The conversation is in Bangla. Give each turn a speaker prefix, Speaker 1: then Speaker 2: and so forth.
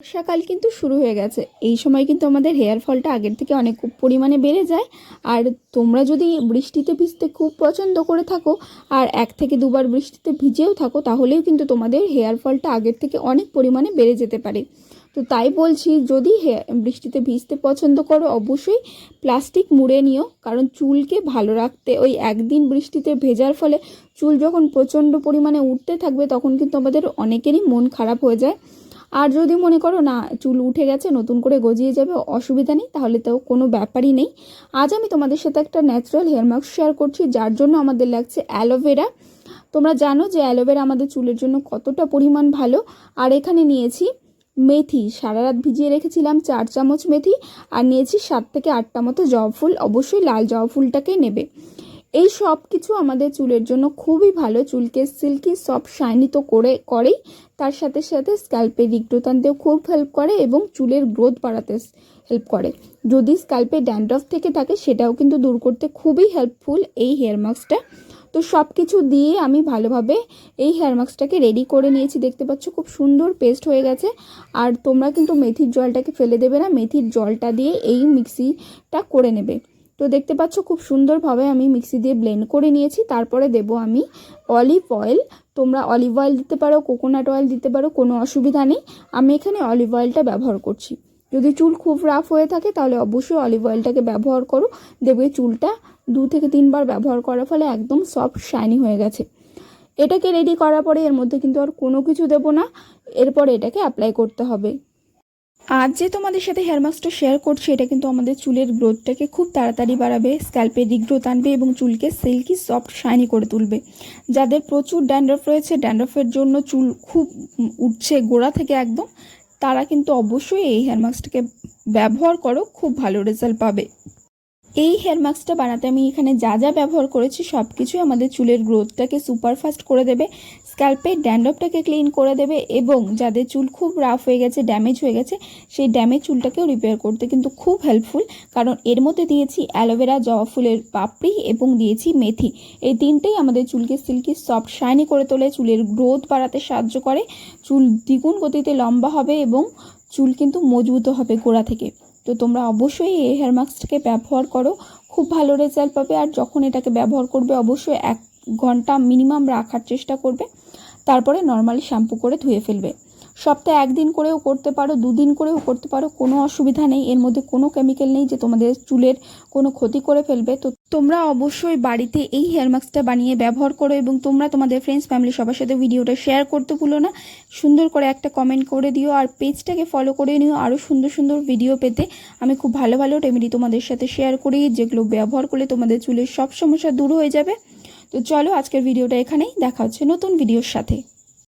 Speaker 1: বর্ষাকাল কিন্তু শুরু হয়ে গেছে। এই সময় কিন্তু আমাদের হেয়ার ফলটা আগের থেকে অনেক পরিমাণে বেড়ে যায়। আর তোমরা যদি বৃষ্টিতে ভিজতে খুব পছন্দ করে থাকো, আর এক থেকে দুবার বৃষ্টিতে ভিজেও থাকো, তাহলেও কিন্তু তোমাদের হেয়ার ফলটা আগের থেকে অনেক পরিমাণে বেড়ে যেতে পারে। তো তাই বলছি, যদি বৃষ্টিতে ভিজতে পছন্দ করো, অবশ্যই প্লাস্টিক মুড়ে নিও। কারণ চুলকে ভালো রাখতে, ওই একদিন বৃষ্টিতে ভেজার ফলে চুল যখন প্রচণ্ড পরিমাণে উঠতে থাকবে, তখন কিন্তু আমাদের অনেকেরই মন খারাপ হয়ে যায়। আর যদি মনে করো না, চুল উঠে গেছে, নতুন করে গজিয়ে যাবে, অসুবিধা নেই, তাহলে তো কোনো ব্যাপারই নেই। আজ আমি তোমাদের সাথে একটা ন্যাচারাল হেয়ার মাস্ক শেয়ার করছি, যার জন্য আমাদের লাগছে অ্যালোভেরা তোমরা জানো যে অ্যালোভেরা আমাদের চুলের জন্য কতটা পরিমাণ ভালো। আর এখানে নিয়েছি মেথি, সারা রাত ভিজিয়ে রেখেছিলাম চার চামচ মেথি, আর নিয়েছি সাত থেকে আটটা মতো জবা ফুল। অবশ্যই লাল জবা ফুলটাকেই নেবে। এই সব কিছু আমাদের চুলের জন্য খুবই ভালো। চুলকে সিল্কি সফট শাইনি তো করে, করেই। তার সাথে সাথে স্ক্যাল্পে রিগ্রোথ খুব হেল্প করে এবং চুলের গ্রোথ বাড়াতে হেল্প করে। যদি স্ক্যাল্পে ড্যান্ড্রফ থেকে থাকে, সেটাও কিন্তু দূর করতে খুবই হেল্পফুল এই হেয়ার মাস্কটা তো সব কিছু দিয়ে আমি ভালোভাবে এই হেয়ার মাস্কটাকে রেডি করে নিয়েছি। দেখতে পাচ্ছ খুব সুন্দর পেস্ট হয়ে গেছে। আর তোমরা কিন্তু মেথির জলটাকে ফেলে দেবে না। মেথির জলটা দিয়ে এই মিক্সিটা করে নেবে। তো দেখতে পাচ্ছ খুব সুন্দরভাবে আমি মিক্সি দিয়ে ব্লেন্ড করে নিয়েছি। তারপরে দেব আমি অলিভ অয়েল। তোমরা অলিভ অয়েল দিতে পারো, কোকোনাট অয়েল দিতে পারো, কোনো অসুবিধা নেই। আমি এখানে অলিভ অয়েলটা ব্যবহার করছি। যদি চুল খুব রাফ হয়ে থাকে তাহলে অবশ্যই অলিভ অয়েলটাকে ব্যবহার করো। দেখবে চুলটা দু থেকে তিনবার ব্যবহার করার ফলে একদম সফট শাইনি হয়ে গেছে। এটাকে রেডি করার পরে এর মধ্যে কিন্তু আর কোনো কিছু দেবো না। এরপর এটাকে অ্যাপ্লাই করতে হবে। আজ যে তোমাদের সাথে হেয়ার মাস্কটা শেয়ার করছি, এটা কিন্তু আমাদের চুলের গ্রোথটাকে খুব তাড়াতাড়ি বাড়াবে স্ক্যাল্পে রিগ্রোথ আনবে এবং চুলকে সিল্কি সফট শাইনি করে তুলবে। যাদের প্রচুর ড্যান্ড্রফ রয়েছে ড্যান্ড্রফের জন্য চুল খুব উঠছে গোড়া থেকে একদম, তারা কিন্তু অবশ্যই এই হেয়ার মাস্কটাকে ব্যবহার করো, খুব ভালো রেজাল্ট পাবে। এই হেয়ার মাস্কটা বানাতে আমি এখানে যা যা ব্যবহার করেছি সব কিছুই আমাদের চুলের গ্রোথটাকে সুপারফাস্ট করে দেবে স্ক্যাল্পের ড্যান্ড্রফটাকে ক্লিন করে দেবে এবং যাদের চুল খুব রাফ হয়ে গেছে ড্যামেজ হয়ে গেছে, সেই ড্যামেজ চুলটাকেও রিপেয়ার করতে কিন্তু খুব হেল্পফুল কারণ এর মধ্যে দিয়েছি অ্যালোভেরা জবা ফুলের পাপড়ি এবং দিয়েছি মেথি। এই তিনটেই আমাদের চুলকে সিল্কি সফট শাইনি করে তোলে, চুলের গ্রোথ বাড়াতে সাহায্য করে, চুল দ্বিগুণ গতিতে লম্বা হবে এবং চুল কিন্তু মজবুত হবে গোড়া থেকে। তো তোমরা অবশ্যই এই হেয়ার মাস্কটাকে ব্যবহার করো। খুব ভালো রেজাল্ট পাবে আর যখন এটাকে ব্যবহার করবে, অবশ্যই এক ঘণ্টা মিনিমাম রাখার চেষ্টা করবে। তারপরে নর্মালি শ্যাম্পু করে ধুয়ে ফেলবে। সপ্তাহে একদিন করেও করতে পারো, দুদিন করেও করতে পারো, কোনো অসুবিধা নেই। এর মধ্যে কোনো কেমিক্যাল নেই যে তোমাদের চুলের কোনো ক্ষতি করে ফেলবে। তো তোমরা অবশ্যই বাড়িতে এই হেয়ার মাস্কটা বানিয়ে ব্যবহার করো এবং তোমরা তোমাদের ফ্রেন্ডস ফ্যামিলি সবার সাথে ভিডিওটা শেয়ার করতে ভুলো না। সুন্দর করে একটা কমেন্ট করে দিও আর পেজটাকে ফলো করে নিও। আরও সুন্দর সুন্দর ভিডিও পেতে আমি খুব ভালো ভালো রেমেডি তোমাদের সাথে শেয়ার করি, যেগুলো ব্যবহার করলে তোমাদের চুলের সব সমস্যা দূর হয়ে যাবে। তো চলো আজকের ভিডিওটা এখানেই। দেখা হচ্ছে নতুন ভিডিওর সাথে।